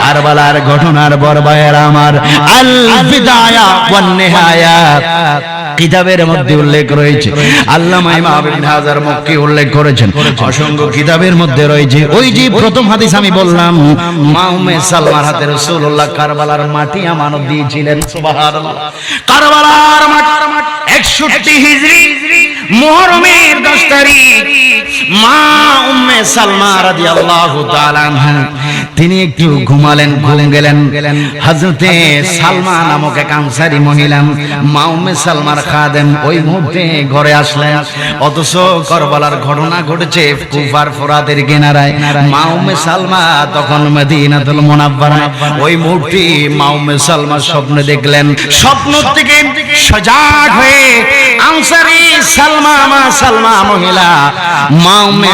কারবালার ঘটনার বরবায়ের আমার কিতাবের মধ্যে উল্লেখ রয়েছে। উল্লেখ করেছেন। অসংখ্য কিতাবের মধ্যে রয়েছে। ওই যে প্রথম হাদিস আমি বললাম সালমার হাতে রাসূলুল্লাহ কারবালার মাটি আমানত দিয়েছিলেন। কারবালার মাটি 61 হিজরি মুহররমের 10 তারিখ। মা উম্মে সালমা রাদিয়াল্লাহু তাআলা তিনি একটু ঘুমালেন, ঘুম গেলেন। হযরতে সালমা নামক এক আনসারী মহিলা মা উম্মে সালমার খাদেম ওই মুহূর্তে ঘরে আসলেন। অথচ করবালার ঘটনা ঘটেছে কুফার কিনারায়। মা উম্মে সালমা তখন মদিনাতুল ওই মুহূর্তে মা উম্মে সালমা স্বপ্নে দেখলেন। স্বপ্ন থেকে সজাগ হয়ে আনসারী সালমা, মা সালমা মহিলা। মা উম্মে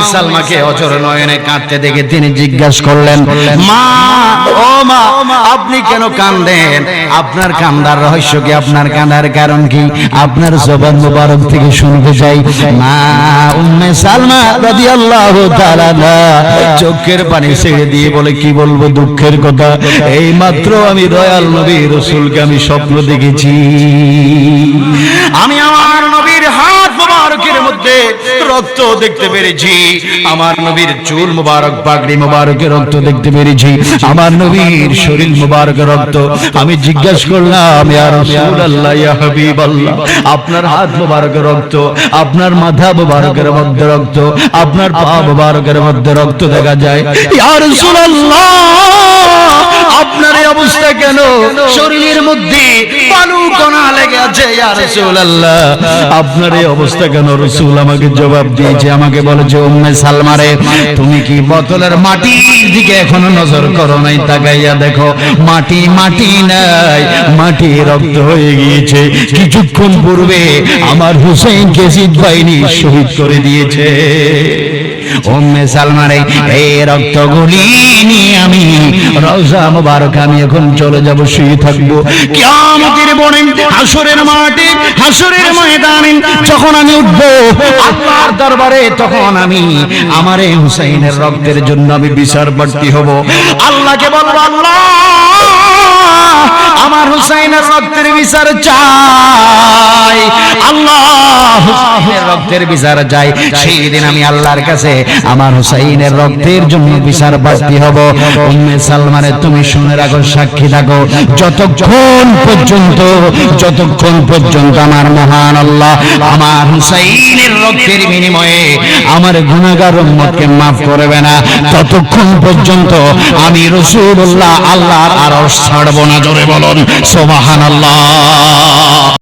অচর নয়নে কাঁদতে দেখে তিনি জিজ্ঞাসা করলেন, মা, ও মা, আপনি কেন কান্দেন? আপনার কান্দার রহস্য কি? আপনার কান্দার কারণ কি? আপনার জবান মুবারক থেকে শুনতে চাই। মা উম্মে সালমা রাদিয়াল্লাহু তাআলা চোখের পানি ছেড়ে দিয়ে বলে, কি বলব দুঃখের কথা? এই মাত্র আমি দয়াল নবী রাসূলকে আমি স্বপ্ন দেখেছি। আমি আমার নবীর মধ্যে রক্ত দেখতে পেরেছি। আমার নবীর চুল মুবারক, পাগড়ি মুবারকের রক্ত দেখতে পেরেছি। আমার নবীর শরীর মুবারকের রক্ত। আমি জিজ্ঞাসা করলাম, ইয়া রাসূলুল্লাহ, ইয়া হাবিবাল্লাহ, আপনার হাত মুবারকের রক্ত, আপনার মাথা মুবারকের মধ্যে রক্ত, আপনার পা মুবারকের মধ্যে রক্ত দেখা যায়? ইয়া রাসূলুল্লাহ, আপনার অবস্থা কেন? শরীরের মধ্যে বালু কণা আছে আপনার এই অবস্থা কেন আমাকে জবাব দিয়েছে? আমাকে উম্মে তুমি কি বোতলের মাটির দিকে এখনও নজর করো নাই? তাকাইয়া দেখো, মাটি মাটি নাই। মাটি রক্ত হয়ে গিয়েছে। কিছুক্ষণ পূর্বে আমার হুসেন কেসিদ বাহিনী শহীদ করে দিয়েছে। উম্মে সালমারে এই রক্তগুলি নিয়ে আমি রওজা মুবারক আমি এখন চলে যাব, শুয়ে থাকব। কিয়ামতের বনে হাসরের মাঠে হাসরের ময়দানে যখন আমি উঠব, আল্লাহর দরবারে তখন আমি আমার হুসাইনের রক্তের জন্য আমি বিচার বাড়তি হব। আল্লাহকে বলব, আল্লাহ! হুসাইনের রক্তের বিচার চাই। আল্লাহ রক্তের বিচার চাই। আমি আল্লাহর কাছে আমার হুসাইনের রক্তের জন্য বিচার হব। উম্মে তুমি শুনে রাখো, সাক্ষী থাকো। যতক্ষণ পর্যন্ত যতক্ষণ পর্যন্ত আমার মহান আল্লাহ আমার হুসাইনের রক্তের বিনিময়ে আমার গুনাহগার উম্মতকে মাফ করবে না, ততক্ষণ পর্যন্ত আমি রাসূলুল্লাহ আল্লাহর আরশ ছাড়বো না, জোরে বলুন। সুবহানাল্লাহ।